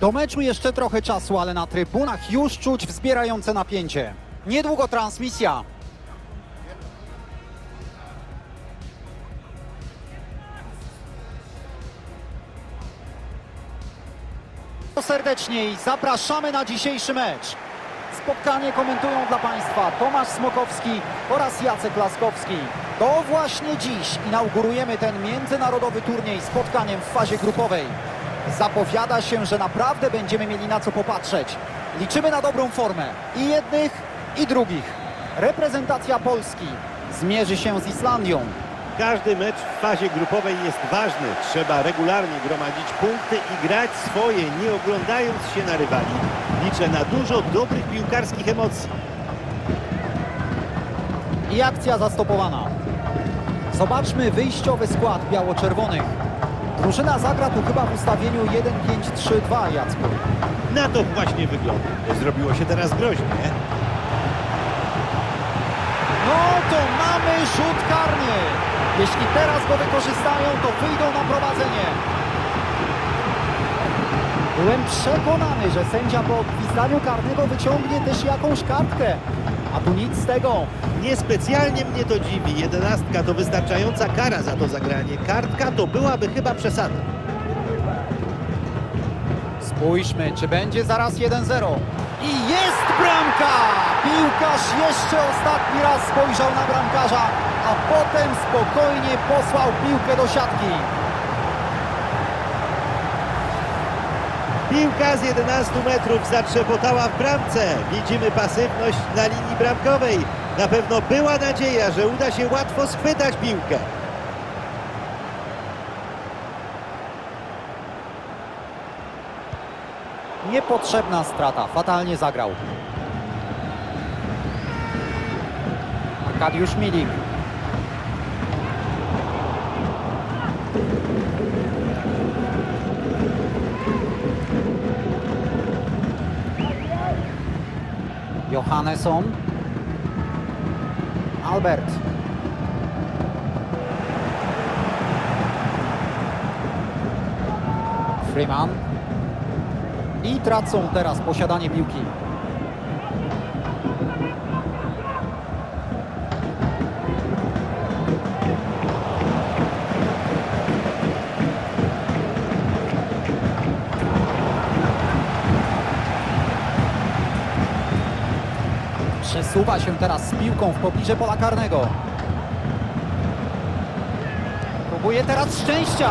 Do meczu jeszcze trochę czasu, ale na trybunach już czuć wzbierające napięcie. Niedługo transmisja. Serdecznie i zapraszamy na dzisiejszy mecz. Spotkanie komentują dla Państwa Tomasz Smokowski oraz Jacek Laskowski. To właśnie dziś inaugurujemy ten międzynarodowy turniej spotkaniem w fazie grupowej. Zapowiada się, że naprawdę będziemy mieli na co popatrzeć. Liczymy na dobrą formę i jednych, i drugich. Reprezentacja Polski zmierzy się z Islandią. Każdy mecz w fazie grupowej jest ważny. Trzeba regularnie gromadzić punkty i grać swoje, nie oglądając się na rywali. Liczę na dużo dobrych piłkarskich emocji. I akcja zastopowana. Zobaczmy wyjściowy skład biało-czerwonych. Drużyna zagra tu chyba w ustawieniu 1-5-3-2, Jacku. Na to właśnie wygląda. Zrobiło się teraz groźnie. No to mamy rzut karny. Jeśli teraz go wykorzystają, to wyjdą na prowadzenie. Byłem przekonany, że sędzia po odpisaniu karnego wyciągnie też jakąś kartkę. A tu nic z tego. Niespecjalnie mnie to dziwi. Jedenastka to wystarczająca kara za to zagranie. Kartka to byłaby chyba przesada. Spójrzmy, czy będzie zaraz 1-0. I jest bramka! Piłkarz jeszcze ostatni raz spojrzał na bramkarza, a potem spokojnie posłał piłkę do siatki. Piłka z 11 metrów zatrzepotała w bramce. Widzimy pasywność na linii bramkowej. Na pewno była nadzieja, że uda się łatwo schwytać piłkę. Niepotrzebna strata, fatalnie zagrał. Arkadiusz Milik. Johannesson. Albert. Freeman. I tracą teraz posiadanie piłki. Przesuwa się teraz z piłką w pobliże pola karnego. Próbuje teraz szczęścia.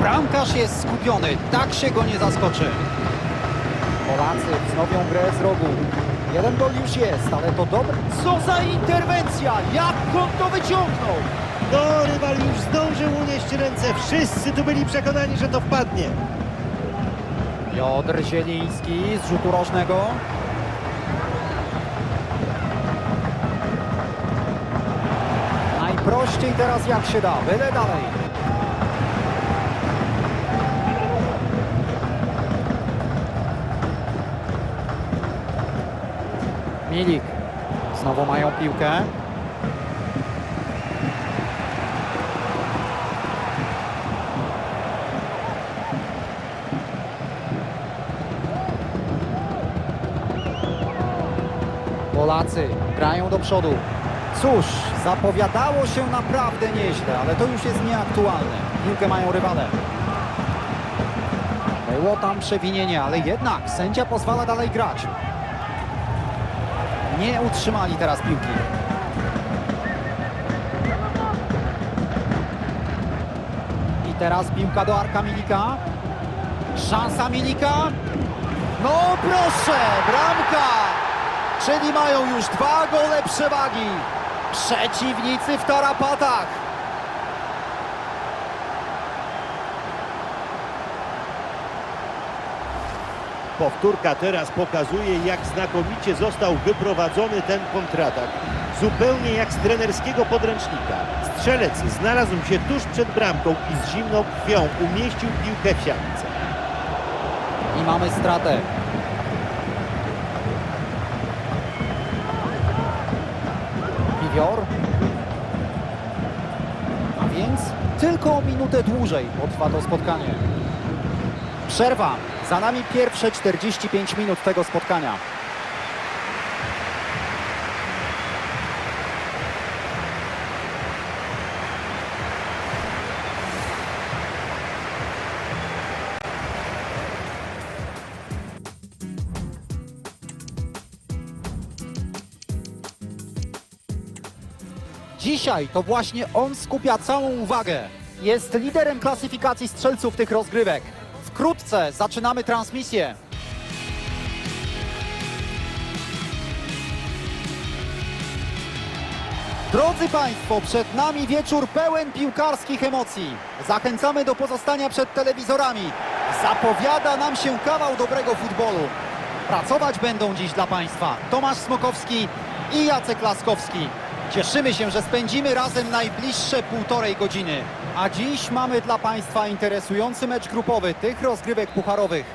Bramkarz jest skupiony. Tak się go nie zaskoczy. Polacy wznowią grę z rogu. Jeden gol już jest, ale to dobre. Co za interwencja! Jak on to wyciągnął? No, rywal już zdążył unieść ręce. Wszyscy tu byli przekonani, że to wpadnie. Piotr Zieliński z rzutu rożnego. Najprościej teraz jak się da. Byle dalej. Milik. Znowu mają piłkę. Polacy grają do przodu. Cóż, zapowiadało się naprawdę nieźle, ale to już jest nieaktualne. Piłkę mają rywale. Było tam przewinienie, ale jednak sędzia pozwala dalej grać. Nie utrzymali teraz piłki. I teraz piłka do Arka Milika. Szansa Milika. No proszę, bramka! Czyli mają już dwa gole przewagi. Przeciwnicy w tarapatach. Powtórka teraz pokazuje, jak znakomicie został wyprowadzony ten kontratak. Zupełnie jak z trenerskiego podręcznika. Strzelec znalazł się tuż przed bramką i z zimną krwią umieścił piłkę w siatce. I mamy stratę. Piwior. A więc tylko o minutę dłużej potrwa to spotkanie. Przerwa. Za nami pierwsze 45 minut tego spotkania. Dzisiaj to właśnie on skupia całą uwagę. Jest liderem klasyfikacji strzelców tych rozgrywek. Wkrótce zaczynamy transmisję. Drodzy Państwo, przed nami wieczór pełen piłkarskich emocji. Zachęcamy do pozostania przed telewizorami. Zapowiada nam się kawał dobrego futbolu. Pracować będą dziś dla Państwa Tomasz Smokowski i Jacek Laskowski. Cieszymy się, że spędzimy razem najbliższe półtorej godziny. A dziś mamy dla Państwa interesujący mecz grupowy tych rozgrywek pucharowych.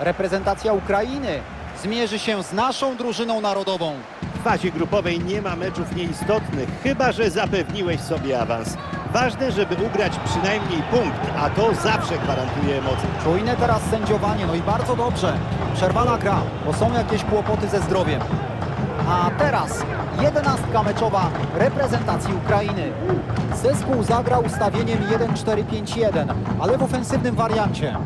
Reprezentacja Ukrainy zmierzy się z naszą drużyną narodową. W fazie grupowej nie ma meczów nieistotnych, chyba że zapewniłeś sobie awans. Ważne, żeby ugrać przynajmniej punkt, a to zawsze gwarantuje emocje. Czujne teraz sędziowanie, no i bardzo dobrze. Przerwana gra, bo są jakieś kłopoty ze zdrowiem. A teraz jedenastka meczowa reprezentacji Ukrainy. Zespół zagrał ustawieniem 1-4-5-1, ale w ofensywnym wariancie.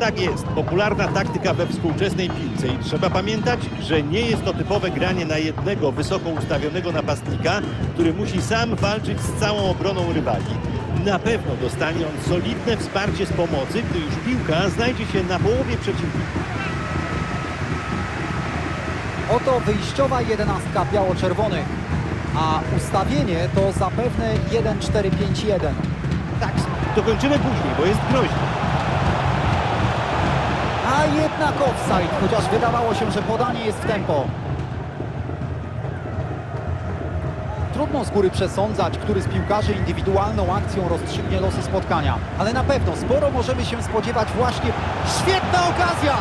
Tak jest, popularna taktyka we współczesnej piłce i trzeba pamiętać, że nie jest to typowe granie na jednego wysoko ustawionego napastnika, który musi sam walczyć z całą obroną rywali. Na pewno dostanie on solidne wsparcie z pomocy, gdy już piłka znajdzie się na połowie przeciwnika. Oto wyjściowa jedenastka biało-czerwonych, a ustawienie to zapewne 1-4-5-1. Tak, dokończymy później, bo jest groźnie. A jednak offside, chociaż wydawało się, że podanie jest w tempo. Trudno z góry przesądzać, który z piłkarzy indywidualną akcją rozstrzygnie losy spotkania. Ale na pewno sporo możemy się spodziewać właśnie... Świetna okazja!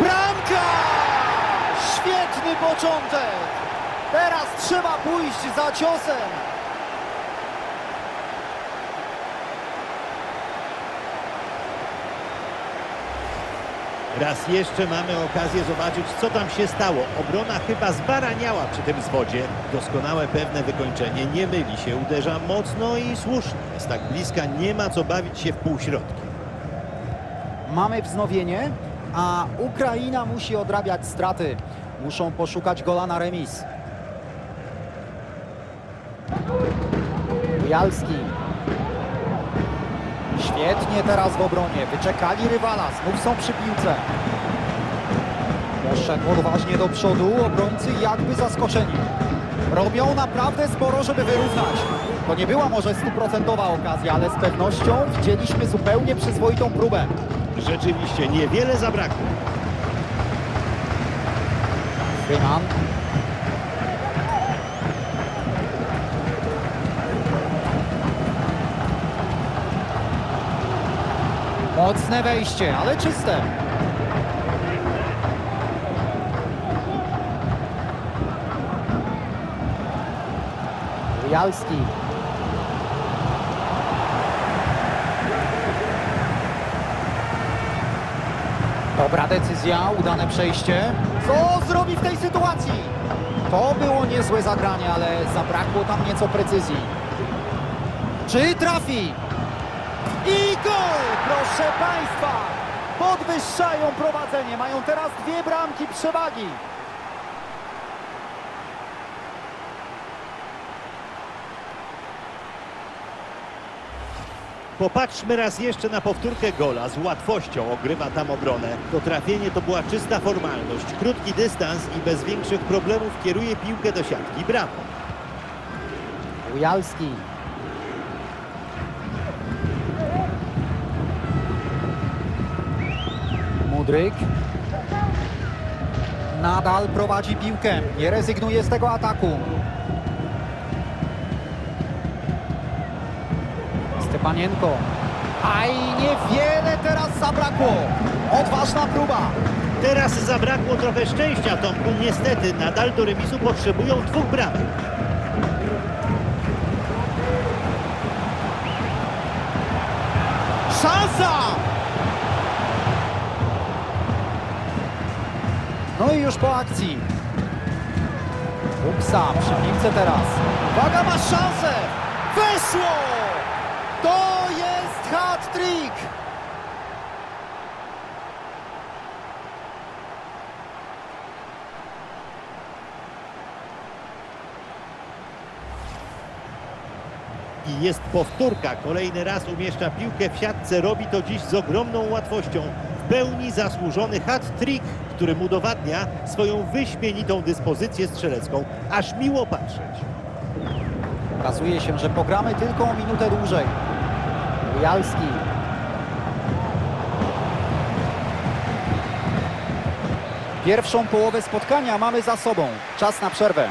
Bramka! Świetny początek! Teraz trzeba pójść za ciosem! Raz jeszcze mamy okazję zobaczyć, co tam się stało. Obrona chyba zbaraniała przy tym zwodzie. Doskonałe pewne wykończenie, nie myli się, uderza mocno i słusznie. Jest tak bliska, nie ma co bawić się w półśrodki. Mamy wznowienie, a Ukraina musi odrabiać straty. Muszą poszukać gola na remis. Bujalski. Świetnie teraz w obronie. Wyczekali rywala. Znów są przy piłce. Poszedł odważnie do przodu. Obrońcy jakby zaskoczeni. Robią naprawdę sporo, żeby wyrównać. To nie była może stuprocentowa okazja, ale z pewnością widzieliśmy zupełnie przyzwoitą próbę. Rzeczywiście niewiele zabrakło. Freeman. Mocne wejście, ale czyste. Rialski. Dobra decyzja, udane przejście. Co tej sytuacji? To było niezłe zagranie, ale zabrakło tam nieco precyzji. Czy trafi? I gol! Proszę Państwa! Podwyższają prowadzenie. Mają teraz dwie bramki przewagi. Popatrzmy raz jeszcze na powtórkę gola. Z łatwością ogrywa tam obronę. To trafienie to była czysta formalność. Krótki dystans i bez większych problemów kieruje piłkę do siatki. Brawo. Ujalski. Mudryk. Nadal prowadzi piłkę. Nie rezygnuje z tego ataku. Stepanienko. Aj, niewiele teraz zabrakło. Odważna próba. Teraz zabrakło trochę szczęścia Tomku. Niestety nadal do remisu potrzebują dwóch bramek. Szansa! No i już po akcji. Buksa przy piłce teraz. Uwaga, ma szansę! Weszło! To jest hat-trick! I jest powtórka. Kolejny raz umieszcza piłkę w siatce. Robi to dziś z ogromną łatwością. W pełni zasłużony hat-trick, którym udowadnia swoją wyśmienitą dyspozycję strzelecką. Aż miło patrzeć. Okazuje się, że pogramy tylko o minutę dłużej. Bujalski. Pierwszą połowę spotkania mamy za sobą. Czas na przerwę.